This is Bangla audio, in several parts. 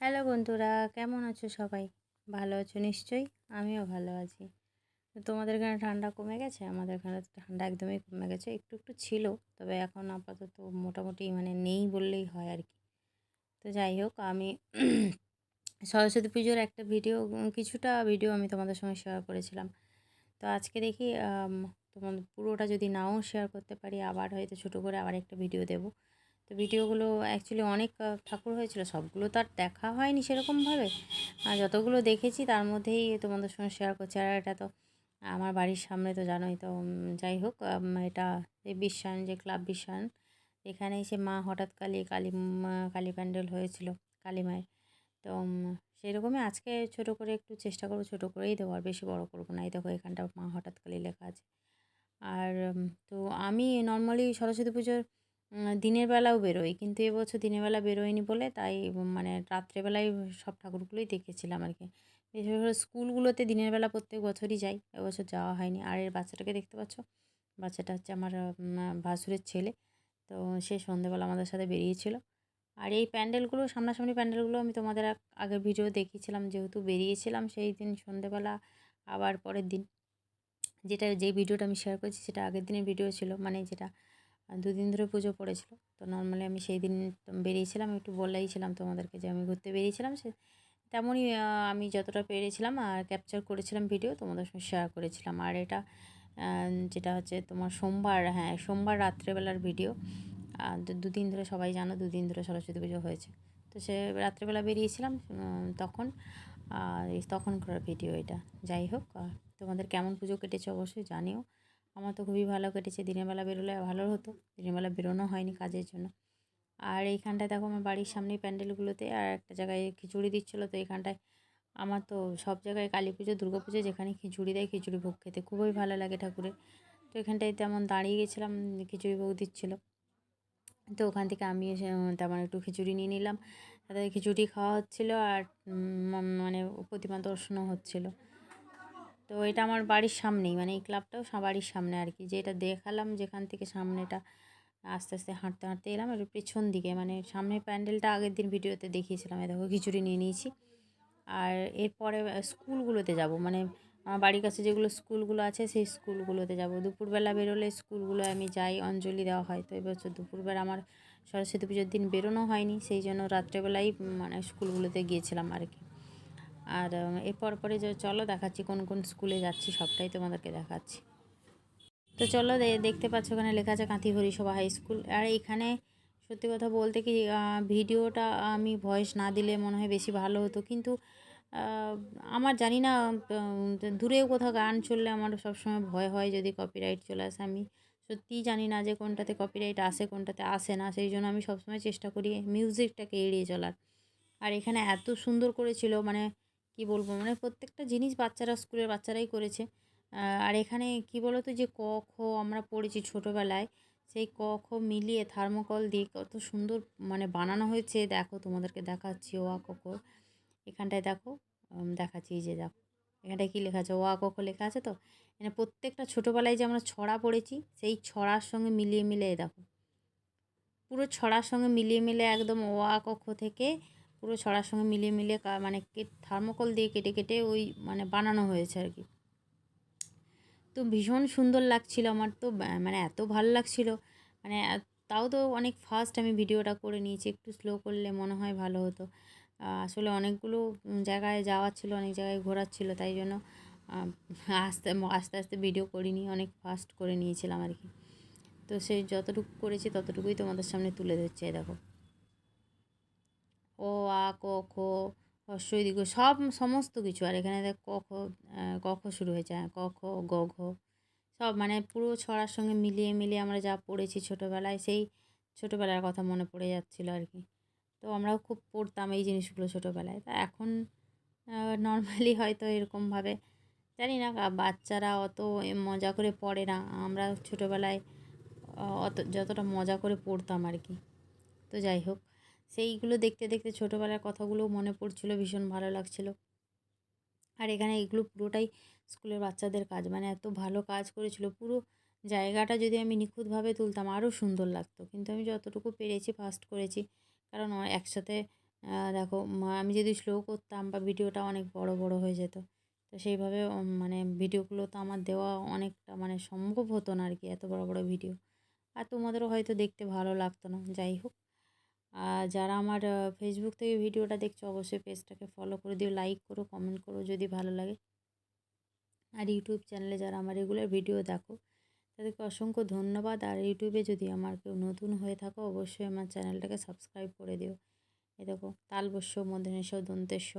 হ্যালো বন্ধুরা, কেমন আছো সবাই? ভালো আছো নিশ্চয়ই? আমিও ভালো আছি। তো তোমাদের এখানে ঠান্ডা কমে গেছে? আমাদের এখানে ঠান্ডা একদমই কমে গেছে। একটু একটু ছিল, তবে এখন আপাতত মোটামুটি মানে নেই বললেই হয় আর কি। তো যাই হোক, আমি সরস্বতী পুজোর একটা ভিডিও, কিছুটা ভিডিও আমি তোমাদের সঙ্গে শেয়ার করেছিলাম। তো আজকে দেখি তোমাদের পুরোটা যদি নাও শেয়ার করতে পারি, আবার হয়তো ছোটো করে আবার একটা ভিডিও দেবো। তো ভিডিওগুলো অ্যাকচুয়ালি অনেক ঠাকুর হয়েছিল। সবগুলো তো আর দেখা হয়নি সেরকমভাবে। আর যতগুলো দেখেছি তার মধ্যেই তোমাদের সঙ্গে শেয়ার করছি। আর এটা তো আমার বাড়ির সামনে তো জানোই তো যাই হোক এটা বিশ্বায়ন যে ক্লাব বিশ্বায়ন এখানে এসে মা হঠাৎ কালী কালী কালী প্যান্ডেল হয়েছিল, কালী মায়ের। তো সেরকমই আজকে ছোট করে একটু চেষ্টা করব, ছোটো করেই দেবো, আর বেশি বড় করব না। এই দেখো, এখানটা মা হঠাৎ কালী লেখা আছে। আর তো আমি নর্মালি সরস্বতী পুজোর দিনের বেলাও বেরোই। কিন্তু এবছর দিনের বেলা বেরোয়নি বলে তাই মানে রাত্রেবেলায় সব ঠাকুরগুলোই দেখেছিলাম আর কি বিশেষ করে স্কুলগুলোতে দিনের বেলা প্রত্যেক বছরই যাই এবছর যাওয়া হয়নি। আর এর বাচ্চাটাকে দেখতে পাচ্ছ? বাচ্চাটা হচ্ছে আমার ভাসুরের ছেলে। তো সে সন্ধেবেলা আমাদের সাথে বেরিয়েছিল। আর এই প্যান্ডেলগুলো, সামনাসামনি প্যান্ডেলগুলো আমি তোমাদের আগের ভিডিও দেখিয়েছিলাম, যেহেতু বেরিয়েছিলাম সেই দিন সন্ধেবেলা, আবার পরের দিন। যেটা, যে ভিডিওটা আমি শেয়ার করেছি সেটা আগের দিনের ভিডিও ছিল। মানে যেটা দুদিন ধরে পুজো পড়েছিল। তো নর্মালি আমি সেই দিন বেরিয়েছিলাম, একটু বলেইছিলাম তোমাদেরকে যে আমি ঘুরতে বেরিয়েছিলাম, সে তেমনই আমি যতটা পেরেছিলাম আর ক্যাপচার করেছিলাম ভিডিও তোমাদের সঙ্গে শেয়ার করেছিলাম। আর এটা যেটা হচ্ছে তোমার সোমবার হ্যাঁ সোমবার রাত্রেবেলার ভিডিও দুদিন ধরে সবাই জানো, দুদিন ধরে সরস্বতী পুজো হয়েছে। তো সে রাত্রেবেলা বেরিয়েছিলাম তখন তখন করার ভিডিও এটা। যাই হোক তোমাদের কেমন পুজো কেটেছে অবশ্যই জানিও। আমার তো খুবই ভালো কেটেছে। দিনের বেলা বেরোলে ভালো হতো। দিনের বেলা বেরোনো হয়নি কাজের জন্য। আর এইখানটায় দেখো আমার বাড়ির সামনেই প্যান্ডেলগুলোতে আর একটা জায়গায় খিচুড়ি দিচ্ছিল তো এখানটায় আমার তো সব জায়গায় কালী পুজো, দুর্গা পুজো যেখানে খিচুড়ি দেয় খিচুড়ি ভোগ খেতে। খুবই ভালো লাগে ঠাকুরের। তো এখানটায় তেমন দাঁড়িয়ে গেছিলাম, খিচুড়ি ভোগ দিচ্ছিল। তো ওখান থেকে আমি তেমন একটু খিচুড়ি নিয়ে নিলাম। তাদের খিচুড়ি খাওয়া হচ্ছিল আর মানে প্রতিমা দর্শনও হচ্ছিল। তো এটা আমার বাড়ির সামনেই মানে এই ক্লাবটাও বাড়ির সামনে আর কি যেটা দেখালাম যেখান থেকে সামনেটা আস্তে আস্তে হাঁটতে হাঁটতে এলাম একটু পেছন দিকে মানে সামনে প্যান্ডেলটা আগের দিন ভিডিওতে দেখিয়েছিলাম দেখো খিচুড়ি নিয়ে নিয়েছি। আর এরপরে স্কুলগুলোতে যাব মানে আমার বাড়ির কাছে যেগুলো স্কুলগুলো আছে সেই স্কুলগুলোতে যাব। দুপুরবেলা বেরোলে স্কুলগুলো আমি যাই, অঞ্জলি দেওয়া হয়। তো এবছর দুপুরবেলা আমার সরস্বতী পুজোর দিন বেরোনো হয়নি, সেই জন্য রাত্রেবেলাই মানে স্কুলগুলোতে গিয়েছিলাম আর কি আর এরপর পরে যে চলো দেখাচ্ছি কোন কোন স্কুলে যাচ্ছি সবটাই তোমাদেরকে দেখাচ্ছি। তো চলো দেখতে পাচ্ছ ওখানে লেখা আছে কাঁথি সভা হাই স্কুল। আর এখানে সত্যি কথা বলতে কি ভিডিওটা আমি ভয়েস না দিলে মনে হয় বেশি ভালো হতো। কিন্তু আমার জানি না দূরেও কোথাও গান চললে আমার সবসময় ভয় হয় যদি কপিরাইট চলে আসে। আমি সত্যিই জানি না যে কোনটাতে কপিরাইট আসে, কোনটাতে আসে না। সেই জন্য আমি সবসময় চেষ্টা করি মিউজিকটাকে এড়িয়ে চলার। আর এখানে এত সুন্দর করেছিল মানে কি বলব? মানে প্রত্যেকটা জিনিস বাচ্চারা স্কুলের বাচ্চারাই করেছে। আর এখানে কি বলতো যে, ক, খ আমরা পড়েছি ছোটোবেলায়, সেই ক, খ মিলিয়ে থার্মোকল দিয়ে কত সুন্দর মানে বানানো হয়েছে। দেখো তোমাদেরকে দেখাচ্ছি ও আ ক। এখানটায় দেখো দেখাচ্ছি যে দেখো। এখানটায় কী লেখা আছে? ও আ ক লেখা আছে তো? এখানে প্রত্যেকটা ছোটোবেলায় যে আমরা ছড়া পড়েছি, সেই ছড়ার সঙ্গে মিলিয়ে মিলিয়ে দেখো। পুরো ছড়ার সঙ্গে মিলিয়ে মিলিয়ে একদম ও আ ক, খ থেকে পুরো ছড়ার সঙ্গে মিলিয়ে মিলিয়ে মানে থার্মোকল দিয়ে কেটে কেটে ওই মানে বানানো হয়েছে আর কি। তো ভীষণ সুন্দর লাগছিল আমার তো মানে এত ভালো লাগছিল। মানে তাও তো অনেক ফাস্ট আমি ভিডিওটা করে নিয়েছি, একটু স্লো করলে মনে হয় ভালো হতো। আসলে অনেকগুলো জায়গায় যাওয়ার ছিল, অনেক জায়গায় ঘোরার ছিল, তাই জন্য আস্তে আস্তে আস্তে ভিডিও করিনি, অনেক ফাস্ট করে নিয়েছিলাম আর কি। তো সেই যতটুকু করেছি ততটুকুই তোমাদের সামনে তুলে ধরছে দেখো। ও আ, ক, খ হস্যই দীর্ঘ সব সমস্ত কিছু। আর এখানে দেখ, ক, খ ক, খ শুরু হয়েছে। হ্যাঁ ক, খ, গ, ঘ, সব মানে পুরো ছড়ার সঙ্গে মিলিয়ে মিলিয়ে আমরা যা পড়েছি ছোটোবেলায়, সেই ছোটোবেলার কথা মনে পড়ে যাচ্ছিল আর কি। তো আমরাও খুব পড়তাম এই জিনিসগুলো ছোটোবেলায়। তা এখন নর্মালি হয়তো এরকমভাবে, জানি না বাচ্চারা অত মজা করে পড়ে না। আমরা ছোটোবেলায় অত, যতটা মজা করে পড়তাম আর কি। তো যাই হোক। সেইগুলো দেখতে দেখতে ছোটোবেলার কথাগুলো মনে পড়ছিলো, ভীষণ ভালো লাগছিল। আর এখানে এগুলো পুরোটাই স্কুলের বাচ্চাদের কাজ মানে এত ভালো কাজ করেছিল। পুরো জায়গাটা যদি আমি নিখুঁতভাবে তুলতাম, আরও সুন্দর লাগতো। কিন্তু আমি যতটুকু পেরেছি ফার্স্ট করেছি। কারণ একসাথে দেখো আমি যদি স্লো করতাম বা ভিডিওটা অনেক বড় বড় হয়ে যেত, তো সেইভাবে মানে ভিডিওগুলো তো আমার দেওয়া অনেকটা মানে সম্ভব হতো না আর কি, এত বড় বড় ভিডিও। আর তোমাদেরও হয়তো দেখতে ভালো লাগতো না, যাই হোক। যারা আমার ফেসবুক থেকে ভিডিওটা দেখছ, অবশ্যই পেজটাকে ফলো করে দিও লাইক করো কমেন্ট করো যদি ভালো লাগে। আর ইউটিউব চ্যানেলে যারা আমার রেগুলার ভিডিও দেখো, তাদেরকে অসংখ্য ধন্যবাদ। আর ইউটিউবে যদি আমার কেউ নতুন হয়ে থাকো, অবশ্যই আমার চ্যানেলটাকে সাবস্ক্রাইব করে দিও। এ দেখো, তালবস্য মধ্যনেশ দন্তেশ্ব।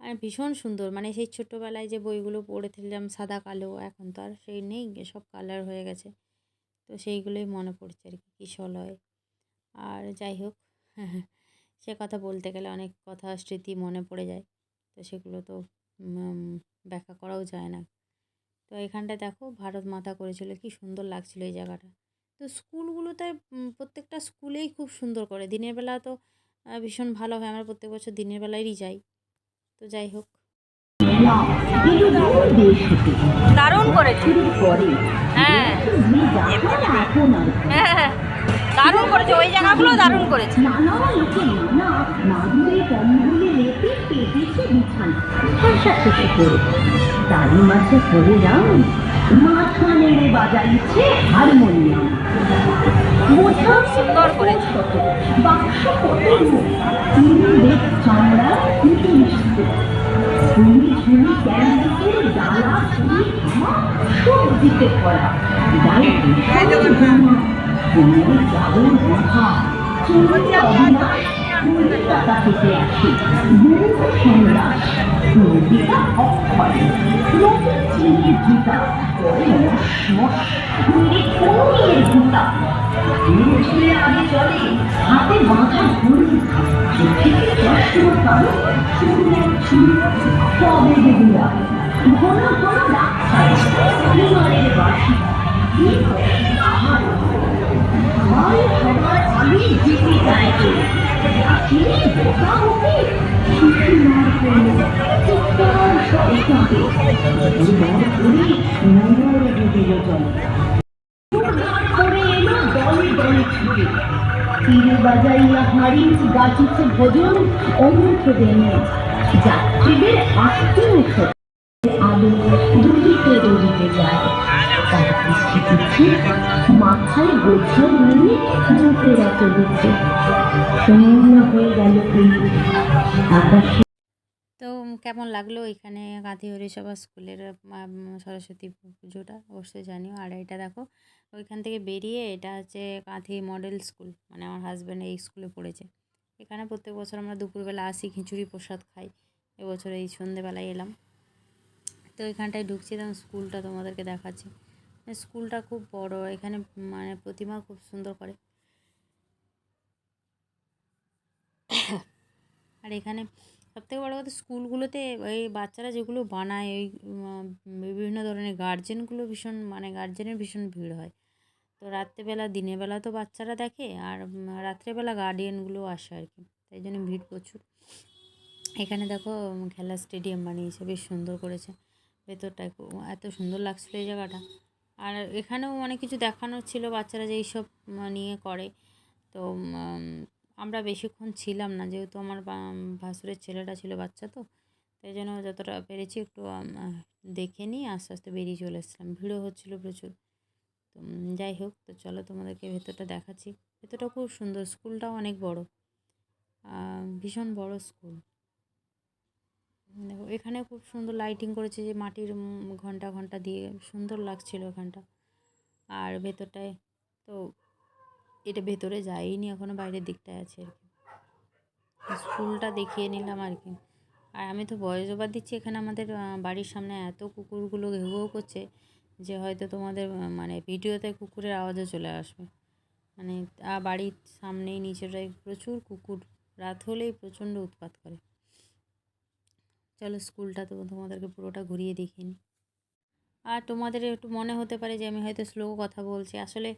মানে ভীষণ সুন্দর মানে সেই ছোটোবেলায় যে বইগুলো পড়ে পড়েছিলাম সাদা, কালো, এখন তো আর সেই নেই, সব কালার হয়ে গেছে। তো সেইগুলোই মনে পড়ছে আর কি কিশলয় আর যাই হোক সে কথা বলতে গেলে অনেক কথা স্মৃতি মনে পড়ে যায়। তো সেগুলো তো ব্যাখ্যা করাও যায় না। তো এখানটায় দেখো ভারত মাতা করেছিল কি সুন্দর লাগছিল এই জায়গাটা। তো স্কুলগুলোতে প্রত্যেকটা স্কুলেই খুব সুন্দর করে। দিনের বেলা তো ভীষণ ভালো হয় আমরা প্রত্যেক বছর দিনের বেলায়ই যাই। তো যাই হোক। দারুণ করেছে। হ্যাঁ। হ্যাঁ। দারুণ করেছে ওই জায়গাগুলো দারুণ করেছে। তারই মাঝে পড়ে যাও। মাথা নেড়ে বাজাইছে হারমোনিয়াম। সুন্দর করেছে। বাক্স চামড়া ডালা যাবেন কথা কলকাতা থেকে আসে বহু সন্ন্যাস নদীটা অক্ষয় নতুন মশ মেরে কমিয়ে জুতা ছেলে আগে চলে হাতে বাঁধা ঘড়ি চোখে চশমা কালো চুলে চুল তবে বেগুলা ঘন ঘন ডাক্তার বিমানের বাসি কি করে আহার তীরে বাজাইয়া হাড়ি গাছিছে ভোজন অমৃত যাত্রীদের আত্মীয় আলো দুলিতে যায় তার মাথায় গোছর নিয়ে লোকেরা চলেছে শূন্য হয়ে গেল আকাশে তো কেমন লাগল এখানে গাঁধী হরিসভা স্কুলের সরস্বতী পুজোটা? অবশ্যই জানিও। আর এটা দেখো, ওইখান থেকে বেরিয়ে এটা হচ্ছে গাঁধী মডেল স্কুল। মানে আমার হাজব্যান্ড এই স্কুলে পড়েছে। এখানে প্রত্যেক বছর আমরা দুপুরবেলা আসি, খিচুড়ি প্রসাদ খাই। এবছর এই সন্ধেবেলায় এলাম। তো এখানটায় ঢুকছি, তখন স্কুলটা তোমাদেরকে দেখাচ্ছি। স্কুলটা খুব বড়, এখানে মানে প্রতিমা খুব সুন্দর করে। আর এখানে সবথেকে বড় কথা, স্কুলগুলোতে এই বাচ্চারা যেগুলো বানায় ওই বিভিন্ন ধরনের গার্জেনগুলো ভীষণ মানে গার্জেনের ভীষণ ভিড় হয়। তো রাত্রেবেলা দিনের বেলা তো বাচ্চারা দেখে, আর রাত্রেবেলা গার্ডিয়ানগুলো আসে আর কি। তাই জন্য ভিড় প্রচুর। এখানে দেখো খেলার স্টেডিয়াম বানিয়েছে, বেশ সুন্দর করেছে। ভেতরটায় খুব- এত সুন্দর লাগছিল এই জায়গাটা। আর এখানেও অনেক কিছু দেখানোর ছিল বাচ্চারা যে এইসব নিয়ে করে। তো আমরা বেশিক্ষণ ছিলাম না, যেহেতু আমার ভাসুরের ছেলেটা ছিল বাচ্চা তো তাই জন্য যতটা পেরেছি একটু দেখে নিয়ে আস্তে আস্তে বেরিয়ে চলে এসেছিলাম। ভিড়ও হচ্ছিল প্রচুর। তো যাই হোক, তো চলো তোমাদেরকে ভেতরটা দেখাচ্ছি। ভেতরটা খুব সুন্দর, স্কুলটাও অনেক বড়। ভীষণ বড় স্কুল। দেখো, এখানে খুব সুন্দর লাইটিং করেছে যে মাটির ঘণ্টা ঘণ্টা দিয়ে। সুন্দর লাগছিল এখানটা। আর ভেতরটায় তো এটা ভেতরে যাইনি এখনও বাইরের দিকটায় আছে আর কি। স্কুলটা দেখিয়ে নিলাম আর কি। আর আমি তো বয়স ওভার দিচ্ছি, এখানে আমাদের বাড়ির সামনে এত কুকুরগুলো ঘেউ করছে যে হয়তো তোমাদের মানে ভিডিওতে কুকুরের আওয়াজও চলে আসবে। মানে বাড়ির সামনেই নিচেটায় প্রচুর কুকুর, রাত হলেই প্রচণ্ড উৎপাত করে। চলো স্কুলটা তো তোমাদেরকে পুরোটা ঘুরিয়ে দেখিয়ে নিই আর তোমাদের একটু মনে হতে পারে যে আমি হয়তো স্লো কথা বলছি। আসলে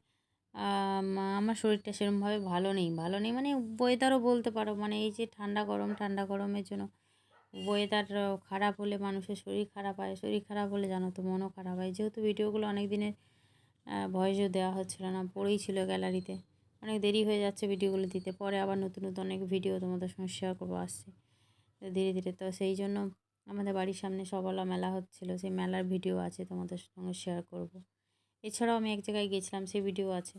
আমার শরীরটা সেরকমভাবে ভালো নেই। ভালো নেই মানে ওয়েদারও বলতে পারো মানে এই যে ঠান্ডা গরম, ঠান্ডা গরমের জন্য ওয়েদার খারাপ হলে মানুষের শরীর খারাপ হয়। শরীর খারাপ হলে জানো তো মনও খারাপ হয়। যেহেতু ভিডিওগুলো অনেক দিনের ভয়েসও দেওয়া হচ্ছিল না, পড়েই ছিল গ্যালারিতে অনেক দেরি হয়ে যাচ্ছে ভিডিওগুলো দিতে। পরে আবার নতুন নতুন অনেক ভিডিও তোমাদের সঙ্গে শেয়ার করব, আসছে। ধীরে ধীরে। তো সেই জন্য আমাদের বাড়ির সামনে সবলা মেলা হচ্ছিল। সেই মেলার ভিডিও আছে, তোমাদের সঙ্গে শেয়ার করব। এছাড়াও আমি এক জায়গায় গেছিলাম, সেই ভিডিও আছে।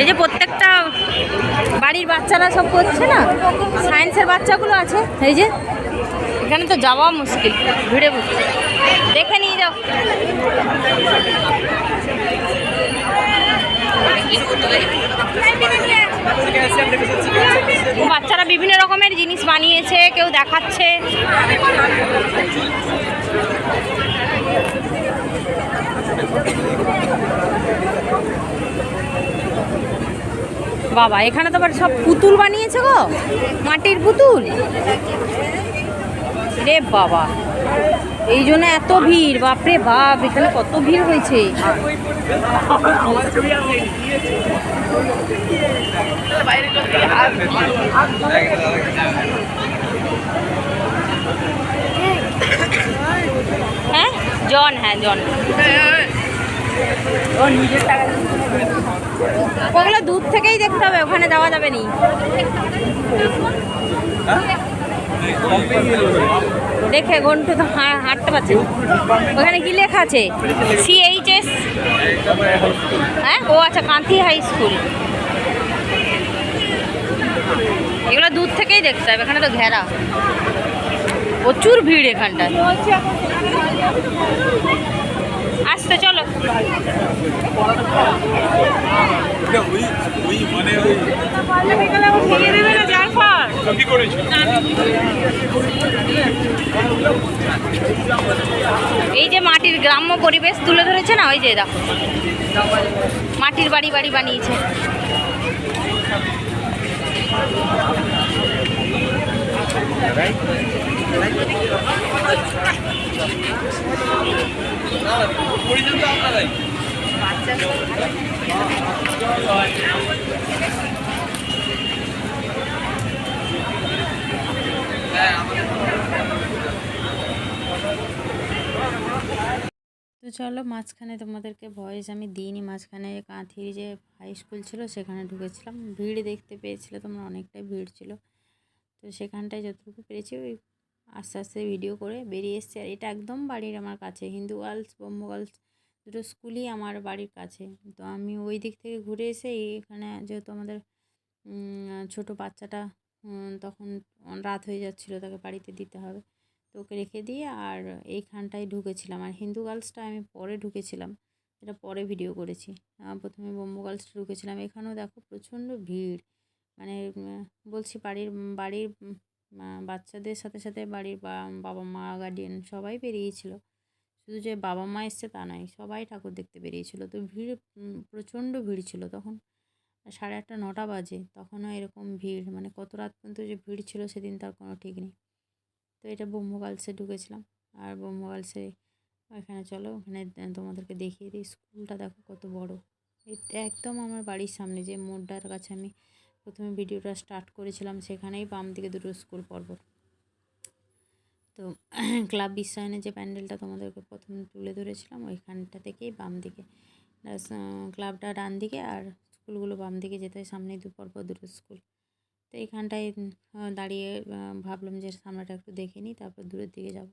এই যে প্রত্যেকটা বাড়ির বাচ্চারা সব করছে না? সায়েন্সের বাচ্চাগুলো আছে, এই যে। এখানে তো যাওয়া মুশকিল, ভিড়ে দেখে নিয়ে যাও। বাচ্চারা বিভিন্ন রকমের জিনিস বানিয়েছে, কেউ দেখাচ্ছে। বাবা, এখানে তো আবার সব পুতুল বানিয়েছে গো? মাটির পুতুল? রে বাবা। এই জন্য এত ভিড়, বাপরে বাপ, এখানে কত ভিড় হয়েছে। হ্যাঁ জন হ্যাঁ জন। ওগুলো দূর থেকেই দেখতে হবে, ওখানে যাওয়া যাবে নি। দেখে ঘন্টু তো হাঁটতে পারছে না। ওখানে কি লেখা আছে? সিএইচএস হ্যাঁ? ও আচ্ছা কান্তি হাই স্কুল। এগুলো দূর থেকেই দেখতে হবে এখানে তো ঘেরা। প্রচুর ভিড় এখানটায়। আসতে চলো। এই যে মাটির গ্রাম্য পরিবেশ তুলে ধরেছে না, ওই যে দেখো। মাটির বাড়ি বাড়ি বানিয়েছে। তো চলো মাঝখানে তোমাদেরকে ভয়েস আমি দিইনি, মাঝখানে কাঁথির যে হাই স্কুল ছিল সেখানে ঢুকেছিলাম। ভিড় দেখতে পেয়েছিলে তোমরা, অনেকটাই ভিড় ছিল। তো সেখানটায় যতটুকু পেরেছি ওই আস্তে আস্তে ভিডিও করে বেরিয়ে এসেছি। আর এটা একদম বাড়ির আমার কাছে, হিন্দু গার্লস ব্রহ্ম গার্লস দুটো স্কুলই আমার বাড়ির কাছে। তো আমি ওই দিক থেকে ঘুরে এসে এখানে যেহেতু আমাদের ছোটো বাচ্চাটা তখন রাত হয়ে যাচ্ছিল, তাকে বাড়িতে দিতে হবে। তো ওকে রেখে দিয়ে আর এইখানটায় ঢুকেছিলাম। আর হিন্দু গার্লসটা আমি পরে ঢুকেছিলাম, এটা পরে ভিডিও করেছি। প্রথমে ব্রহ্ম গার্লসটা ঢুকেছিলাম। এখানেও দেখো প্রচণ্ড ভিড়। মানে বলছি বাড়ির বাড়ির বাচ্চাদের সাথে সাথে বাড়ির বাবা মা গার্ডিয়ান সবাই বেরিয়েছিল। শুধু যে বাবা মা এসছে তা নয়, সবাই ঠাকুর দেখতে বেরিয়েছিল। তো ভিড় প্রচণ্ড ভিড় ছিল তখন। সাড়ে আটটা, নটা বাজে, তখনও এরকম ভিড়। মানে কত রাত পর্যন্ত যে ভিড় ছিল সেদিন তার কোনো ঠিক নেই। তো এটা ব্রহ্ম গার্লসে ঢুকেছিলাম। আর ব্রহ্ম গার্লসে এখানে চলো ওখানে তোমাদেরকে দেখিয়ে দিই। স্কুলটা দেখো কত বড়। এই একদম আমার বাড়ির সামনে যে মোড়টার কাছে আমি প্রথমে ভিডিওটা স্টার্ট করেছিলাম, সেখানেই বাম দিকে দুটো স্কুল পর্বত তো ক্লাব বিশ্বায়নের যে প্যান্ডেলটা তোমাদেরকে প্রথম তুলে ধরেছিলাম, ওইখানটা থেকেই বাম দিকে। ক্লাবটা ডান দিকে আর স্কুলগুলো বাম দিকে যেতে হয়, সামনেই দু পরপর দুটো স্কুল। তো এইখানটায় দাঁড়িয়ে ভাবলাম যে সামনেটা একটু দেখে নিই, তারপর দূরের দিকে যাব।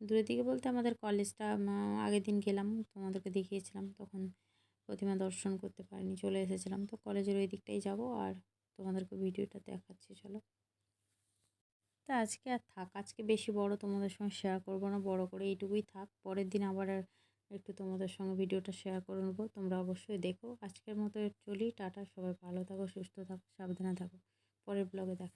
দূরের দিকে বলতে আমাদের কলেজটা আগের দিন গেলাম, তোমাদেরকে দেখিয়েছিলাম, তখন প্রতিমা দর্শন করতে পারিনি, চলে এসেছিলাম। তো কলেজের ওই দিকটাই যাব আর তোমাদেরকে ভিডিওটা দেখাচ্ছি, চলো। তো আজকে আর থাক, আজকে বেশি বড় তোমাদের সঙ্গে শেয়ার করব না, বড় করে এইটুকুই থাক, পরের দিন আবার একটু তোমাদের সঙ্গে ভিডিওটা শেয়ার করে নেব। তোমরা অবশ্যই দেখো। আজকের মতো চলি। টাটা, সবাই ভালো থাকো, সুস্থ থাকো, সাবধানে থাকো। পরের ব্লগে দেখো